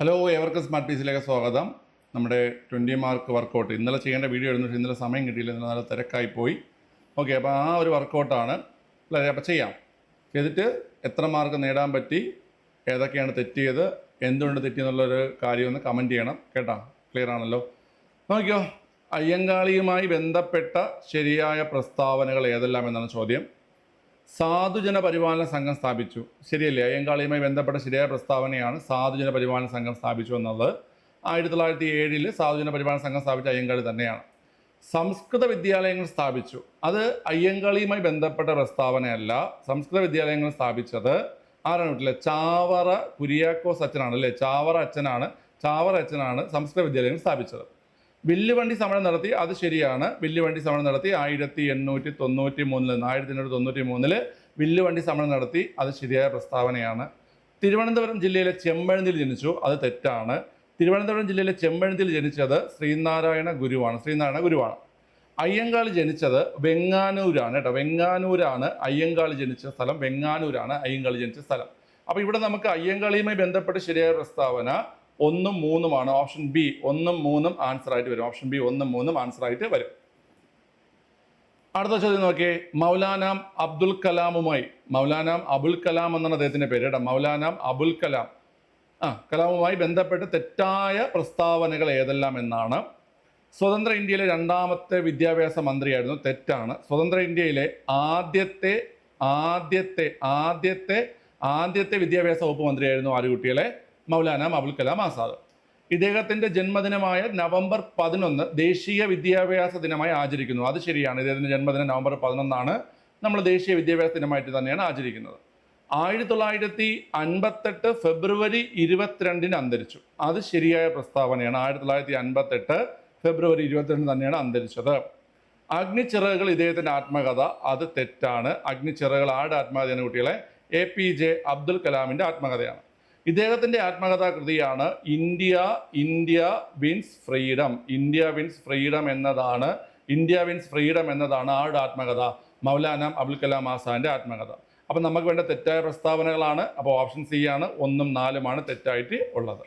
Hello എവർക്ക് smart പീസിലേക്ക് സ്വാഗതം. നമ്മുടെ twenty mark workout ഇന്നലെ ചെയ്യേണ്ട വീഡിയോ ആയിരുന്നു പക്ഷേ ഇന്നലെ സമയം കിട്ടിയില്ല ഇന്നലെ നല്ല തിരക്കായി പോയി. ഓക്കെ അപ്പോൾ ആ ഒരു വർക്കൗട്ടാണ് അല്ലേ അപ്പോൾ ചെയ്യാം. ചെയ്തിട്ട് എത്ര മാർക്ക് നേടാൻ പറ്റി ഏതൊക്കെയാണ് തെറ്റിയത് എന്തുകൊണ്ട് തെറ്റിയെന്നുള്ളൊരു കാര്യം ഒന്ന് കമന്റ് ചെയ്യണം. കേട്ടോ? ക്ലിയർ ആണല്ലോ? നോക്കിയോ? അയ്യങ്കാളിയുമായി ബന്ധപ്പെട്ട ശരിയായ പ്രസ്താവനകൾ ഏതെല്ലാം എന്നാണ് ചോദ്യം. സാധുജന പരിപാലന സംഘം സ്ഥാപിച്ചു. ശരിയല്ലേ? അയ്യങ്കാളിയുമായി ബന്ധപ്പെട്ട ശരിയായ പ്രസ്താവനയാണ് സാധുജന പരിപാലന സംഘം സ്ഥാപിച്ചു എന്നുള്ളത്. ആയിരത്തി തൊള്ളായിരത്തി ഏഴിൽ സാധുജന പരിപാലന സംഘം സ്ഥാപിച്ച അയ്യങ്കാളി തന്നെയാണ്. സംസ്കൃത വിദ്യാലയങ്ങൾ സ്ഥാപിച്ചു. അത് അയ്യങ്കാളിയുമായി ബന്ധപ്പെട്ട പ്രസ്താവനയല്ല. സംസ്കൃത വിദ്യാലയങ്ങൾ സ്ഥാപിച്ചത് ആരാണ്? വീട്ടിലെ ചാവറ കുര്യാക്കോസ് അച്ഛനാണ് അല്ലേ? ചാവറ അച്ഛനാണ് ചാവറ അച്ഛനാണ് സംസ്കൃത വിദ്യാലയങ്ങൾ സ്ഥാപിച്ചത്. വില്ലുവണ്ടി സമരം നടത്തി അത് ശരിയാണ്. വില്ലുവണ്ടി സമരം നടത്തി ആയിരത്തി എണ്ണൂറ്റി തൊണ്ണൂറ്റി മൂന്നിൽ നിന്ന് ആയിരത്തി എണ്ണൂറ്റി തൊണ്ണൂറ്റി മൂന്നിൽ വില്ലുവണ്ടി സമരം നടത്തി അത് ശരിയായ പ്രസ്താവനയാണ്. തിരുവനന്തപുരം ജില്ലയിലെ ചെമ്പഴന്തിൽ ജനിച്ചു അത് തെറ്റാണ്. തിരുവനന്തപുരം ജില്ലയിലെ ചെമ്പഴന്തിൽ ജനിച്ചത് ശ്രീനാരായണ ഗുരുവാണ് ശ്രീനാരായണ ഗുരുവാണ്. അയ്യങ്കാളി ജനിച്ചത് വെങ്ങാനൂരാണ് കേട്ടോ. വെങ്ങാനൂരാണ് അയ്യങ്കാളി ജനിച്ച സ്ഥലം. വെങ്ങാനൂരാണ് അയ്യങ്കാളി ജനിച്ച സ്ഥലം. അപ്പോൾ ഇവിടെ നമുക്ക് അയ്യങ്കാളിയുമായി ബന്ധപ്പെട്ട് ശരിയായ പ്രസ്താവന ഒന്നും മൂന്നുമാണ് ഓപ്ഷൻ ബി. ഒന്നും മൂന്നും ആൻസർ ആയിട്ട് വരും. ഓപ്ഷൻ ബി ഒന്നും മൂന്നും ആൻസർ ആയിട്ട് വരും. അടുത്ത ചോദ്യം നോക്കിയേ. മൗലാനാം അബ്ദുൽ കലാമുമായി. മൗലാനാം അബുൽ കലാം എന്നാണ് അദ്ദേഹത്തിന്റെ പേര് കേട്ടോ. മൗലാനാം അബുൽ കലാം. ആ കലാമുമായി ബന്ധപ്പെട്ട് തെറ്റായ പ്രസ്താവനകൾ ഏതെല്ലാം എന്നാണ്. സ്വതന്ത്ര ഇന്ത്യയിലെ രണ്ടാമത്തെ വിദ്യാഭ്യാസ മന്ത്രിയായിരുന്നു. തെറ്റാണ്. സ്വതന്ത്ര ഇന്ത്യയിലെ ആദ്യത്തെ ആദ്യത്തെ ആദ്യത്തെ ആദ്യത്തെ വിദ്യാഭ്യാസ വകുപ്പ് മന്ത്രിയായിരുന്നു ആരുകുട്ടികളെ മൗലാന അബുൽ കലാം ആസാദ്. ഇദ്ദേഹത്തിന്റെ ജന്മദിനമായ നവംബർ പതിനൊന്ന് ദേശീയ വിദ്യാഭ്യാസ ദിനമായി ആചരിക്കുന്നു. അത് ശരിയാണ്. ഇദ്ദേഹത്തിന്റെ ജന്മദിനം നവംബർ പതിനൊന്നാണ്. നമ്മൾ ദേശീയ വിദ്യാഭ്യാസ ദിനമായിട്ട് തന്നെയാണ് ആചരിക്കുന്നത്. ആയിരത്തി തൊള്ളായിരത്തി അൻപത്തെട്ട് ഫെബ്രുവരി ഇരുപത്തിരണ്ടിന് അന്തരിച്ചു. അത് ശരിയായ പ്രസ്താവനയാണ്. ആയിരത്തി തൊള്ളായിരത്തി അൻപത്തെട്ട് ഫെബ്രുവരി ഇരുപത്തിരണ്ട് തന്നെയാണ് അന്തരിച്ചത്. അഗ്നിച്ചിറകുകൾ ഇദ്ദേഹത്തിന്റെ ആത്മകഥ. അത് തെറ്റാണ്. അഗ്നിച്ചിറകുകൾ ആരുടെ ആത്മകഥയാണ് കുട്ടികളെ? എ പി ജെ അബ്ദുൽ കലാമിന്റെ ആത്മകഥയാണ്. ഇദ്ദേഹത്തിന്റെ ആത്മകഥാ കൃതിയാണ് India India wins freedom. India wins freedom എന്നതാണ് ഇന്ത്യ വിൻസ് ഫ്രീഡം എന്നതാണ് ആരുടെ ആത്മകഥ? മൗലാന അബുൽ കലാം ആസാന്റെ ആത്മകഥ. അപ്പം നമുക്ക് വേണ്ട തെറ്റായ പ്രസ്താവനകളാണ്. അപ്പോൾ ഓപ്ഷൻ സി ആണ് ഒന്നും നാലുമാണ് തെറ്റായിട്ട് ഉള്ളത്.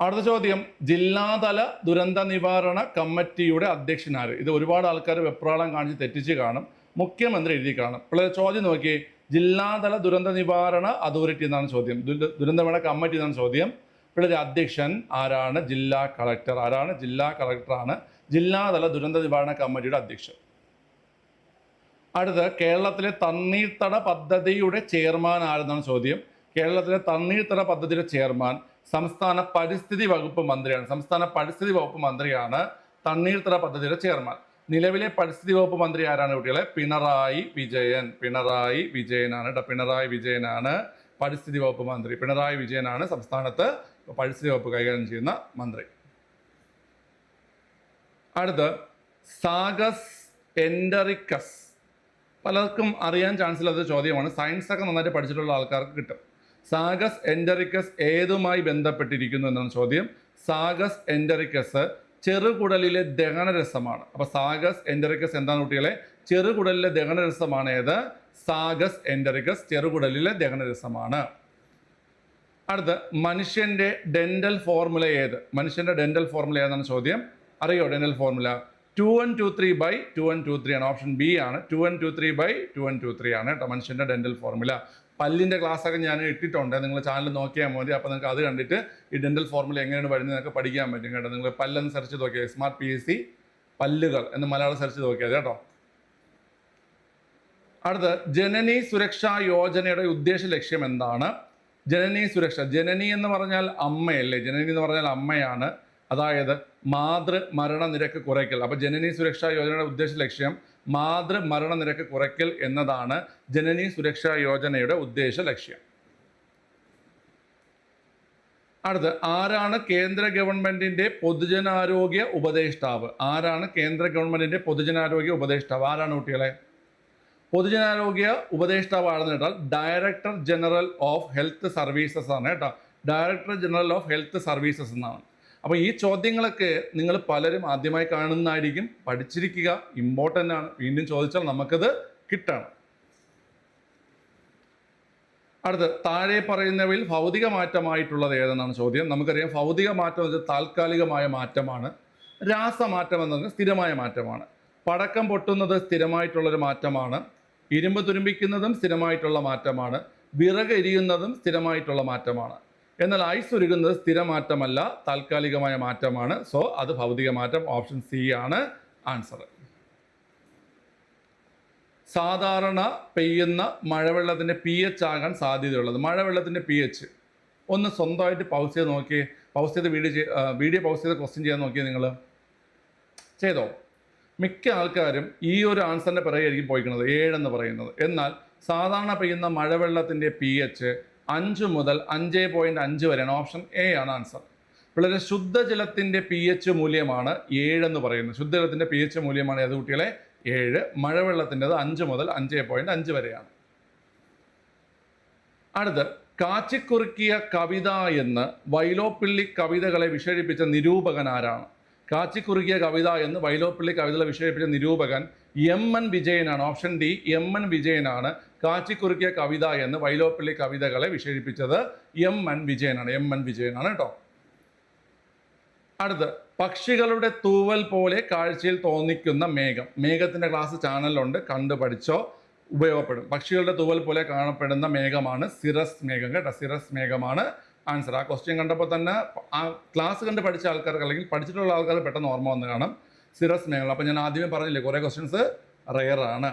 അടുത്ത ചോദ്യം ജില്ലാതല ദുരന്ത നിവാരണ കമ്മിറ്റിയുടെ അധ്യക്ഷനാര് ഇത് ഒരുപാട് ആൾക്കാർ വെപ്രാളം കാണിച്ച് തെറ്റിച്ച് കാണും മുഖ്യമന്ത്രി എഴുതി കാണും. ചോദ്യം നോക്കി ജില്ലാതല ദുരന്ത നിവാരണ അതോറിറ്റി എന്നാണ് ചോദ്യം. ദുര- ദുരന്ത നിവാരണ കമ്മിറ്റി എന്നാണ് ചോദ്യം. പിള്ളേർ അധ്യക്ഷൻ ആരാണ്? ജില്ലാ കളക്ടർ ആരാണ്? ജില്ലാ കളക്ടറാണ് ജില്ലാതല ദുരന്ത നിവാരണ കമ്മിറ്റിയുടെ അധ്യക്ഷൻ. അടുത്ത് കേരളത്തിലെ തണ്ണീർത്തട പദ്ധതിയുടെ ചെയർമാൻ ആരെന്നാണ് ചോദ്യം? കേരളത്തിലെ തണ്ണീർത്തട പദ്ധതിയുടെ ചെയർമാൻ സംസ്ഥാന പരിസ്ഥിതി വകുപ്പ് മന്ത്രിയാണ് സംസ്ഥാന പരിസ്ഥിതി വകുപ്പ് മന്ത്രിയാണ് തണ്ണീർത്തട പദ്ധതിയുടെ ചെയർമാൻ. നിലവിലെ പരിസ്ഥിതി വകുപ്പ് മന്ത്രി ആരാണ് കുട്ടികളെ? പിണറായി വിജയൻ. പിണറായി വിജയനാണ് കേട്ടോ. പിണറായി വിജയനാണ് പരിസ്ഥിതി വകുപ്പ് മന്ത്രി. പിണറായി വിജയനാണ് സംസ്ഥാനത്ത് പരിസ്ഥിതി വകുപ്പ് കൈകാര്യം ചെയ്യുന്ന മന്ത്രി. അടുത്ത് സാഗസ് എൻഡറിക്കസ്. പലർക്കും അറിയാൻ ചാൻസ് ഇല്ലാത്ത ചോദ്യമാണ്. സയൻസ് ഒക്കെ നന്നായിട്ട് പഠിച്ചിട്ടുള്ള ആൾക്കാർക്ക് കിട്ടും. സാഗസ് എൻഡറിക്കസ് ഏതുമായി ബന്ധപ്പെട്ടിരിക്കുന്നു എന്നാണ് ചോദ്യം. സാഗസ് എൻഡറിക്കസ് ചെറുകുടലിലെ ദഹനരസമാണ്. അപ്പോൾ സാഗസ് എൻഡറിക്കസ് എന്താണ് കുട്ടികളെ? ചെറുകുടലിലെ ദഹനരസമാണ് ഏത്? സാഗസ് എൻഡറിക്കസ് ചെറുകുടലിലെ ദഹനരസമാണ്. അടുത്ത മനുഷ്യന്റെ ഡെന്റൽ ഫോർമുല ഏത്? മനുഷ്യന്റെ ഡെന്റൽ ഫോർമുല ഏതാണ് ചോദ്യം. അറിയോ dental formula? Two one two three by two one two three ആണ്. ഓപ്ഷൻ ബി ആണ്. Two one two three by two one two three ആണ് കേട്ടോ മനുഷ്യന്റെ ഡെന്റൽ ഫോർമുല. പല്ലിന്റെ ക്ലാസ്സൊക്കെ ഞാൻ ഇട്ടിട്ടുണ്ട്. നിങ്ങൾ ചാനൽ നോക്കിയാൽ മതി. അപ്പോൾ നിങ്ങൾക്ക് അത് കണ്ടിട്ട് ഈ ഡെന്റൽ ഫോർമുല എങ്ങനെയാണ് വരുന്നത് നിങ്ങൾക്ക് പഠിക്കാൻ പറ്റും കേട്ടോ. നിങ്ങൾ പല്ലെന്ന് സെർച്ച് നോക്കിയാൽ സ്മാർട്ട് പി എസ് സി പല്ലുകൾ എന്ന് മലയാളം സെർച്ച് നോക്കിയാൽ കേട്ടോ. അടുത്ത് ജനനി സുരക്ഷാ യോജനയുടെ ഉദ്ദേശ ലക്ഷ്യം എന്താണ്? ജനനി സുരക്ഷ. ജനനി എന്ന് പറഞ്ഞാൽ അമ്മയല്ലേ? ജനനി എന്ന് പറഞ്ഞാൽ അമ്മയാണ്. അതായത് മാതൃ മരണ നിരക്ക് കുറയ്ക്കൽ. അപ്പോൾ ജനനി സുരക്ഷാ യോജനയുടെ ഉദ്ദേശ ലക്ഷ്യം മാതൃ മരണനിരക്ക് കുറയ്ക്കൽ എന്നതാണ് ജനനി സുരക്ഷാ യോജനയുടെ ഉദ്ദേശ ലക്ഷ്യം. അടുത്ത് ആരാണ് കേന്ദ്ര ഗവൺമെന്റിന്റെ പൊതുജനാരോഗ്യ ഉപദേഷ്ടാവ്? ആരാണ് കേന്ദ്ര ഗവൺമെന്റിന്റെ പൊതുജനാരോഗ്യ ഉപദേഷ്ടാവ്? ആരാണ് കുട്ടികളെ? പൊതുജനാരോഗ്യ ഉപദേഷ്ടാവ് ആണെന്ന് കേട്ടാൽ director general of health services ആണ് കേട്ടോ. Director general of health services എന്നാണ്. അപ്പോൾ ഈ ചോദ്യങ്ങളൊക്കെ നിങ്ങൾ പലരും ആദ്യമായി കാണുന്നതായിരിക്കും. പഠിച്ചിരിക്കുക ഇമ്പോർട്ടന്റ് ആണ്. വീണ്ടും ചോദിച്ചാൽ നമുക്കത് കിട്ടണം. അടുത്ത് താഴെ പറയുന്നവയിൽ ഭൗതിക മാറ്റമായിട്ടുള്ളത് ഏതെന്നാണ് ചോദ്യം. നമുക്കറിയാം ഭൗതിക മാറ്റം എന്ന് വെച്ചാൽ താൽക്കാലികമായ മാറ്റമാണ്. രാസമാറ്റം എന്ന് പറഞ്ഞാൽ സ്ഥിരമായ മാറ്റമാണ്. പടക്കം പൊട്ടുന്നത് സ്ഥിരമായിട്ടുള്ളൊരു മാറ്റമാണ്. ഇരുമ്പ് തുരുമ്പിക്കുന്നതും സ്ഥിരമായിട്ടുള്ള മാറ്റമാണ്. വിറക് എരിയുന്നതും സ്ഥിരമായിട്ടുള്ള മാറ്റമാണ്. എന്നാൽ ഐസ് ഒരുക്കുന്നത് സ്ഥിരമാറ്റമല്ല താൽക്കാലികമായ മാറ്റമാണ്. സോ അത് ഭൗതിക മാറ്റം ഓപ്ഷൻ സി ആണ് ആൻസർ. സാധാരണ പെയ്യുന്ന മഴവെള്ളത്തിന്റെ പി എച്ച് ആകാൻ സാധ്യതയുള്ളത്. മഴവെള്ളത്തിന്റെ പി എച്ച് ഒന്ന് സ്വന്തമായിട്ട് പൗസ് ചെയ്ത് നോക്കി പൗസ് ചെയ്ത് വീഡിയോ വീഡിയോ പൗസ് ചെയ്ത് ക്വസ്റ്റ്യൻ ചെയ്യാൻ നോക്കിയത് നിങ്ങൾ. ചെയ്തോ? മിക്ക ആൾക്കാരും ഈ ഒരു ആൻസറിന്റെ പിറകെയായിരിക്കും പോയിക്കുന്നത് ഏഴെന്ന് പറയുന്നത്. എന്നാൽ സാധാരണ പെയ്യുന്ന മഴവെള്ളത്തിന്റെ പി എച്ച് അഞ്ച് മുതൽ അഞ്ച് പോയിന്റ് അഞ്ച് വരെയാണ് ഓപ്ഷൻ എ ആണ് ആൻസർ. പിള്ളേരെ ശുദ്ധജലത്തിന്റെ പി എച്ച് മൂല്യമാണ് എന്ന് പറയുന്നത്. ശുദ്ധജലത്തിന്റെ പി എച്ച് മൂല്യമാണ് ഏത് കുട്ടികളെ? ഏഴ്. മഴവെള്ളത്തിന്റെത് അഞ്ച് മുതൽ അഞ്ച് പോയിന്റ് അഞ്ച് വരെയാണ്. അടുത്ത് കാച്ചിക്കുറുക്കിയ കവിത എന്ന് വൈലോപ്പിള്ളി കവിതകളെ വിശേഷിപ്പിച്ച നിരൂപകൻ ആരാണ്? കാച്ചിക്കുറുക്കിയ കവിത എന്ന് വൈലോപ്പിള്ളി കവിതകളെ വിശേഷിപ്പിച്ച നിരൂപകൻ എം എൻ വിജയനാണ്. ഓപ്ഷൻ ഡി എം എൻ വിജയനാണ്. കാച്ചിക്കുറുക്കിയ കവിത എന്ന് വൈലോപ്പള്ളി കവിതകളെ വിശേഷിപ്പിച്ചത് എം എൻ വിജയനാണ്. എം എൻ വിജയനാണ് കേട്ടോ. അടുത്ത് പക്ഷികളുടെ തൂവൽ പോലെ കാഴ്ചയിൽ തോന്നിക്കുന്ന മേഘം. മേഘത്തിന്റെ ക്ലാസ് ചാനലിലുണ്ട് കണ്ടു പഠിച്ചോ ഉപയോഗപ്പെടും. പക്ഷികളുടെ തൂവൽ പോലെ കാണപ്പെടുന്ന മേഘമാണ് സിറസ് മേഘം കേട്ടോ. സിറസ് മേഘമാണ് ആൻസർ ആ ക്വസ്റ്റ്യൻ കണ്ടപ്പോൾ തന്നെ ആ ക്ലാസ് കണ്ട് പഠിച്ച ആൾക്കാർക്ക് അല്ലെങ്കിൽ പഠിച്ചിട്ടുള്ള ആൾക്കാർ പെട്ടെന്ന് ഓർമ്മ വന്ന് കാണും. സിറസ് മേഘം അപ്പോൾ ഞാൻ ആദ്യമേ പറഞ്ഞില്ലേ കുറേ ക്വസ്റ്റ്യൻസ് റെയറാണ്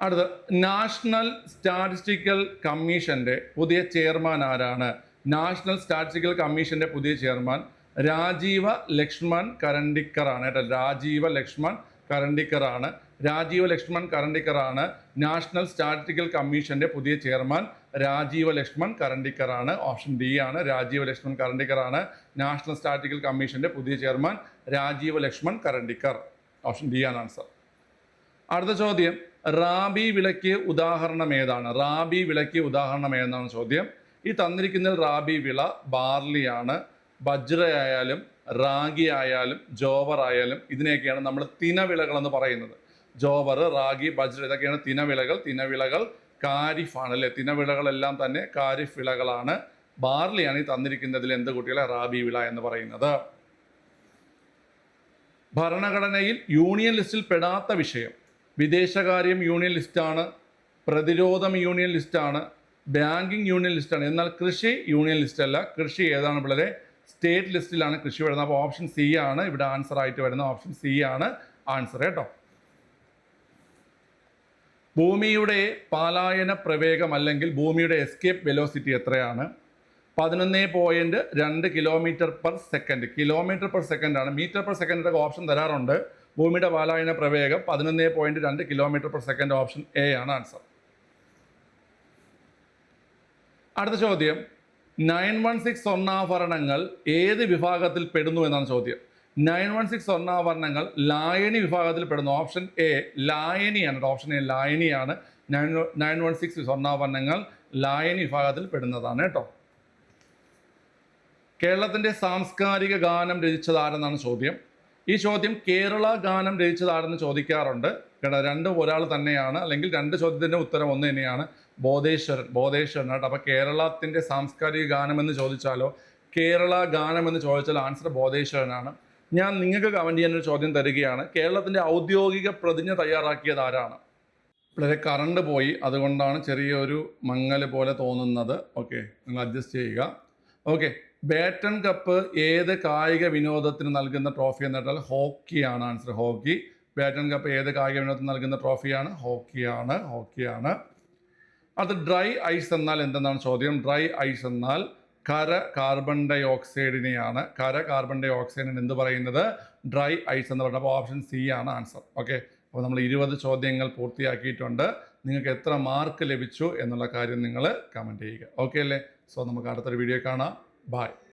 അടുത്ത് നാഷണൽ സ്റ്റാറ്റിസ്റ്റിക്കൽ കമ്മീഷന്റെ പുതിയ ചെയർമാൻ ആരാണ്? നാഷണൽ സ്റ്റാറ്റിസ്റ്റിക്കൽ കമ്മീഷന്റെ പുതിയ ചെയർമാൻ രാജീവ ലക്ഷ്മൺ കരണ്ടിക്കറാണ് കേട്ടോ. രാജീവ ലക്ഷ്മൺ കരണ്ടിക്കറാണ്. രാജീവ ലക്ഷ്മൺ കരണ്ടിക്കറാണ്. നാഷണൽ സ്റ്റാറ്റിസ്റ്റിക്കൽ കമ്മീഷന്റെ പുതിയ ചെയർമാൻ രാജീവ ലക്ഷ്മൺ കരണ്ടിക്കറാണ്. ഓപ്ഷൻ ഡി ആണ് രാജീവ ലക്ഷ്മൺ കരണ്ടിക്കറാണ്. നാഷണൽ സ്റ്റാറ്റിസ്റ്റിക്കൽ കമ്മീഷന്റെ പുതിയ chairman Rajeev Laxman Karandikar. Option D ആണ് ആൻസർ. അടുത്ത ചോദ്യം റാബി വിളയ്ക്ക് ഉദാഹരണം ഏതാണ്? റാബി വിളയ്ക്ക് ഉദാഹരണം ഏതാണ് ചോദ്യം. ഈ തന്നിരിക്കുന്ന റാബി വിള ബാർലിയാണ്. ബജ്രയായാലും റാഗി ആയാലും ജോവർ ആയാലും ഇതിനെയൊക്കെയാണ് നമ്മൾ തിനവിളകൾ എന്ന് പറയുന്നത്. ജോവർ റാഗി ബജ്ര ഇതൊക്കെയാണ് തിനവിളകൾ. തിനവിളകൾ കാരിഫാണ് അല്ലേ? തിനവിളകളെല്ലാം തന്നെ കാരിഫ് വിളകളാണ് ബാർലിയാണ് ഈ തന്നിരിക്കുന്നതിൽ എന്ത് കുട്ടികളെ? റാബി വിള എന്ന് പറയുന്നത്. ഭരണഘടനയിൽ യൂണിയൻ ലിസ്റ്റിൽ പെടാത്ത വിഷയം. വിദേശകാര്യം യൂണിയൻ ലിസ്റ്റാണ് പ്രതിരോധം യൂണിയൻ ലിസ്റ്റാണ് ബാങ്കിങ് യൂണിയൻ ലിസ്റ്റാണ്. എന്നാൽ കൃഷി യൂണിയൻ ലിസ്റ്റ് അല്ല കൃഷി ഏതാണ് പിള്ളേരെ? സ്റ്റേറ്റ് ലിസ്റ്റിലാണ് കൃഷി വരുന്നത്. അപ്പോൾ ഓപ്ഷൻ സി ആണ്. ഇവിടെ ആൻസർ ആയിട്ട് വരുന്ന ഓപ്ഷൻ സി ആണ് ആൻസർ. കേട്ടോ. ഭൂമിയുടെ പാലായന പ്രവേഗം അല്ലെങ്കിൽ ഭൂമിയുടെ എസ്കേപ്പ് വെലോസിറ്റി എത്രയാണ്? പതിനൊന്ന് പോയിന്റ് രണ്ട് kilometre per second kilometre per സെക്കൻഡാണ് metre per സെക്കൻഡൊക്കെ ഓപ്ഷൻ തരാറുണ്ട്. ഭൂമിയുടെ പാലായന പ്രവേഗം പതിനൊന്ന് പോയിന്റ് രണ്ട് kilometre per second option A ആണ് ആൻസർ അടുത്ത ചോദ്യം. നയൻ വൺ സിക്സ് സ്വർണാഭരണങ്ങൾ ഏത് വിഭാഗത്തിൽ പെടുന്നു എന്നാണ് ചോദ്യം. നയൻ വൺ സിക്സ് സ്വർണാഭരണങ്ങൾ ലായനി വിഭാഗത്തിൽ പെടുന്നു. ഓപ്ഷൻ എ ലായനിയാണ്. ഓപ്ഷൻ എ ലായനിയാണ്. നയൻ നയൻ വൺ സിക്സ് സ്വർണാഭരണങ്ങൾ ലായനി വിഭാഗത്തിൽ പെടുന്നതാണ് കേട്ടോ. കേരളത്തിന്റെ സാംസ്കാരിക ഗാനം രചിച്ചതാരെന്നാണ് ചോദ്യം. ഈ ചോദ്യം കേരള ഗാനം രചിച്ചതാണെന്ന് ചോദിക്കാറുണ്ട്. കേട്ടോ രണ്ടും ഒരാൾ തന്നെയാണ്. അല്ലെങ്കിൽ രണ്ട് ചോദ്യത്തിന്റെ ഉത്തരം ഒന്ന് തന്നെയാണ് ബോധേശ്വരൻ കേട്ടോ അപ്പോൾ കേരളത്തിന്റെ സാംസ്കാരിക ഗാനം എന്ന് ചോദിച്ചാലോ കേരള ഗാനം എന്ന് ചോദിച്ചാൽ ആൻസർ ബോധേശ്വരനാണ്. ഞാൻ നിങ്ങൾക്ക് കമന്റ് ചെയ്യാൻ ഒരു ചോദ്യം തരികയാണ്. കേരളത്തിന്റെ ഔദ്യോഗിക പ്രതിജ്ഞ തയ്യാറാക്കിയത് ആരാണ്? വളരെ കറണ്ട് പോയി. അതുകൊണ്ടാണ് ചെറിയൊരു മങ്ങൽ പോലെ തോന്നുന്നത്. ഓക്കെ നിങ്ങൾ അഡ്ജസ്റ്റ് ചെയ്യുക. ഓക്കെ ബാറ്റൺ കപ്പ് ഏത് കായിക വിനോദത്തിന് നൽകുന്ന ട്രോഫി എന്ന് പറഞ്ഞാൽ ഹോക്കിയാണ് ആൻസർ ഹോക്കി. ബാറ്റൺ കപ്പ് ഏത് കായിക വിനോദത്തിന് നൽകുന്ന ട്രോഫിയാണ് ഹോക്കിയാണ്. ഹോക്കിയാണ്. അത് ഡ്രൈ ഐസ് എന്നാൽ എന്തെന്നാണ് ചോദ്യം? ഡ്രൈ ഐസ് എന്നാൽ കര കാർബൺ ഡൈ ഓക്സൈഡിനെയാണ് കര കാർബൺ ഡൈ ഓക്സൈഡിന് എന്ത് പറയുന്നത്? ഡ്രൈ ഐസ് എന്ന് പറഞ്ഞപ്പോൾ ഓപ്ഷൻ സി ആണ് ആൻസർ ഓക്കെ അപ്പോൾ നമ്മൾ ഇരുപത് ചോദ്യങ്ങൾ പൂർത്തിയാക്കിയിട്ടുണ്ട്. നിങ്ങൾക്ക് എത്ര മാർക്ക് ലഭിച്ചു എന്നുള്ള കാര്യം നിങ്ങൾ കമന്റ് ചെയ്യുക. ഓക്കെ അല്ലേ? സോ നമുക്ക് അടുത്തൊരു വീഡിയോ കാണാം. Bye.